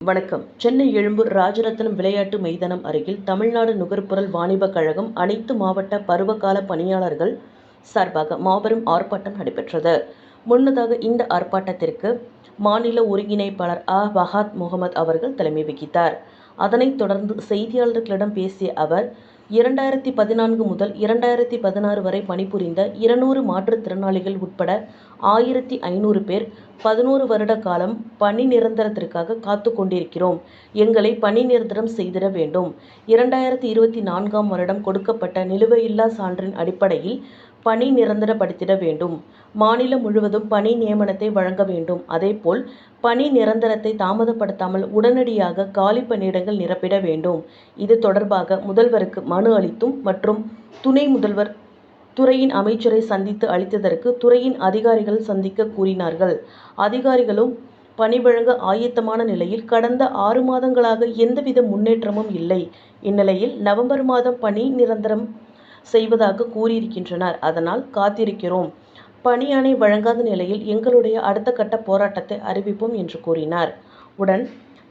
வணக்கம். சென்னை எழும்பூர் ராஜரத்னம் விளையாட்டு மைதானம் அருகில் தமிழ்நாடு நுகர்பொருள் வாணிபக் கழகம் அனைத்து மாவட்ட பருவகால பணியாளர்கள் சார்பாக மாபெரும் ஆர்ப்பாட்டம் நடைபெற்றது. முன்னதாக இந்த ஆர்ப்பாட்டத்திற்கு மாநில ஒருங்கிணைப்பாளர் அ. பஹாத் முகமது அவர்கள் தலைமை வகித்தார். அதனைத் தொடர்ந்து செய்தியாளர்களிடம் பேசிய அவர் இரண்டாயிரத்தி பதினான்கு முதல் இரண்டாயிரத்தி பதினாறு வரை பணிபுரிந்த இருநூறு மாற்றுத்திறனாளிகள் உட்பட ஆயிரத்தி ஐநூறு பேர் பதினோரு வருட காலம் பணி நிரந்தரத்திற்காக காத்து கொண்டிருக்கிறோம். எங்களை பணி நிரந்தரம் செய்திட வேண்டும். இரண்டாயிரத்தி இருபத்தி நான்காம் வருடம் கொடுக்கப்பட்ட நிலுவையில்லா சான்றின் அடிப்படையில் பணி நிரந்தரப்படுத்திட வேண்டும். மாநிலம் முழுவதும் பணி நியமனத்தை வழங்க வேண்டும். அதேபோல் பணி நிரந்தரத்தை தாமதப்படுத்தாமல் உடனடியாக காலி பணியிடங்கள் நிரப்பிட வேண்டும். இது தொடர்பாக முதல்வருக்கு மனு அளித்தும் மற்றும் துணை முதல்வர் துறையின் அமைச்சரை சந்தித்து அளித்ததற்கு துறையின் அதிகாரிகள் சந்திக்க கூறினார்கள். அதிகாரிகளும் பணி வழங்க ஆயத்தமான நிலையில் கடந்த ஆறு மாதங்களாக எந்தவித முன்னேற்றமும் இல்லை. இந்நிலையில் நவம்பர் மாதம் பணி நிரந்தரம் செய்வதாக கூறியிருக்கின்றனர். அதனால் காத்திருக்கிறோம். பணியானை வழங்காத நிலையில் எங்களுடைய அடுத்த கட்ட போராட்டத்தை அறிவிப்போம் என்று கூறினார். உடன்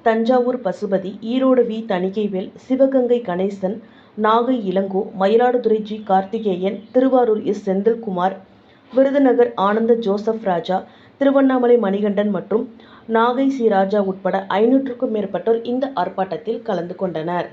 Thanjavur Pasupathi Erode V. Thanigaivel Sivaganga Ganesan Nagai Ilango Mayiladuthurai G. Karthikeyan Thiruvarur S. Senthilkumar Virudhunagar Anand Joseph Raja Tiruvannamalai Manikandan மற்றும் நாகை சி. ராஜா உட்பட ஐநூற்றுக்கும் மேற்பட்டோர் இந்த ஆர்ப்பாட்டத்தில் கலந்து கொண்டனர்.